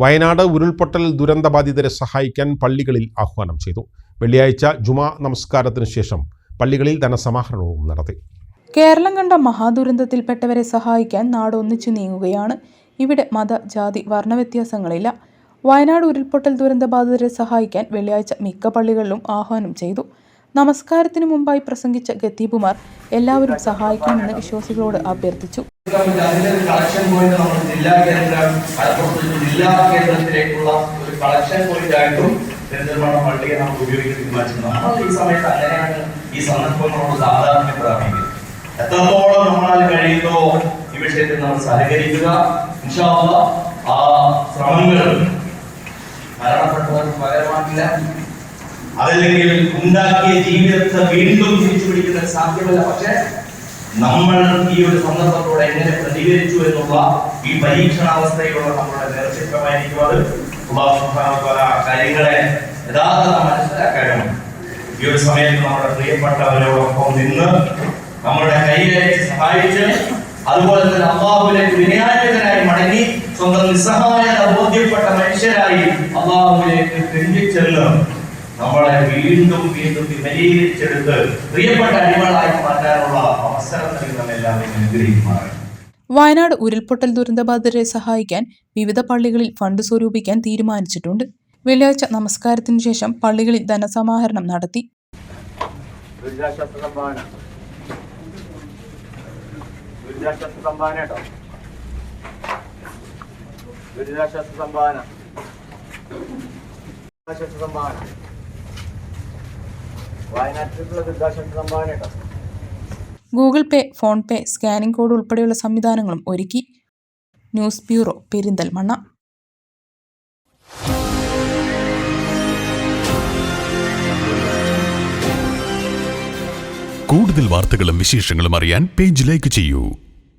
വയനാട് ഉരുൾപൊട്ടൽ ദുരന്തബാധിതരെ സഹായിക്കാൻ പള്ളികളിൽ ആഹ്വാനം ചെയ്തു. വെള്ളിയാഴ്ച ജുമാ നമസ്കാരത്തിന് ശേഷം പള്ളികളിൽ ധനസമാഹരണവും നടത്തി. കേരളം കണ്ട മഹാദുരന്തത്തിൽപ്പെട്ടവരെ സഹായിക്കാൻ നാട് ഒന്നിച്ചു നീങ്ങുകയാണ്. ഇവിടെ മത ജാതി വർണവ്യത്യാസങ്ങളില്ല വയനാട് ഉരുൾപൊട്ടൽ ദുരന്തബാധിതരെ സഹായിക്കാൻ വെള്ളിയാഴ്ച മിക്ക പള്ളികളിലും ആഹ്വാനം ചെയ്തു. നമസ്കാരത്തിനു മുമ്പായി പ്രസംഗിച്ച ഖത്തീബുമാർ എല്ലാവരും സഹായിക്കണമെന്ന് വിശ്വാസികളോട് അഭ്യർത്ഥിച്ചു. നമുക്ക് ഈ ഈ എത്രത്തോളം നമ്മളാൽ കഴിയുന്നോ ഈ വിഷയത്തിൽ നമ്മൾ സഹകരിക്കുക. ആ ശ്രമങ്ങൾ മരണപ്പെട്ടവർക്ക് പകരമാക്കില്ല അതല്ലെങ്കിൽ ഉണ്ടാക്കിയ ജീവിതത്തെ വീണ്ടും തിരിച്ചു പിടിക്കുന്നത് സാധ്യമല്ല. പക്ഷേ നമ്മൾ ഈ ഒരു സന്ദർഭത്തോടെ എങ്ങനെ പ്രതികരിച്ചു എന്നുള്ള ഈ പരീക്ഷണാവസ്ഥയിലുള്ള നമ്മുടെ നേതൃത്വമായിരിക്കും അത്. കാര്യങ്ങളെ യഥാർത്ഥം മനസ്സിലാക്കാനും ഈ ഒരു സമയത്ത് നമ്മുടെ പ്രിയപ്പെട്ടവരോടൊപ്പം നിന്ന് നമ്മുടെ കൈയയച്ച് സഹായിച്ച് അതുപോലെ തന്നെ അള്ളാഹുവിലേക്ക് വിനയാന്വിതനായി മടങ്ങി സ്വന്തം നിസ്സഹായത ബോധ്യപ്പെട്ട മനുഷ്യരായി അള്ളാഹുവിലേക്ക് പിന്തിച്ചെന്ന് നമ്മളെ വീണ്ടും വീണ്ടും വിപരീകരിച്ചെടുത്ത് പ്രിയപ്പെട്ട അടിമകളായി മാറ്റാനുള്ള അവസരം നൽകുന്ന എല്ലാവരും അനുഗ്രഹിക്കുമാറാണ് വയനാട് ഉരുൾപൊട്ടൽ ദുരന്തബാധിതരെ സഹായിക്കാൻ വിവിധ പള്ളികളിൽ ഫണ്ട് സ്വരൂപിക്കാൻ തീരുമാനിച്ചിട്ടുണ്ട്. വെള്ളിയാഴ്ച നമസ്കാരത്തിന് ശേഷം പള്ളികളിൽ ധനസമാഹരണം നടത്തി. ദുരിതാശ്വാസ സംഭാവന ദുരിതാശ്വാസ സംഭാവന കേട്ടോ. ദുരിതാശ്വാസ സംഭാവന ദുരിതാശ്വാസ സംഭാവന കേട്ടോ. Google Pay PhonePe scanning code ഉൾപ്പെടെയുള്ള സംവിധാനങ്ങളും ഒരുക്കി. News bureau Perinthalmanna. കൂടുതൽ വാർത്തകളും വിശേഷങ്ങളും അറിയാൻ പേജ് ലൈക്ക് ചെയ്യൂ.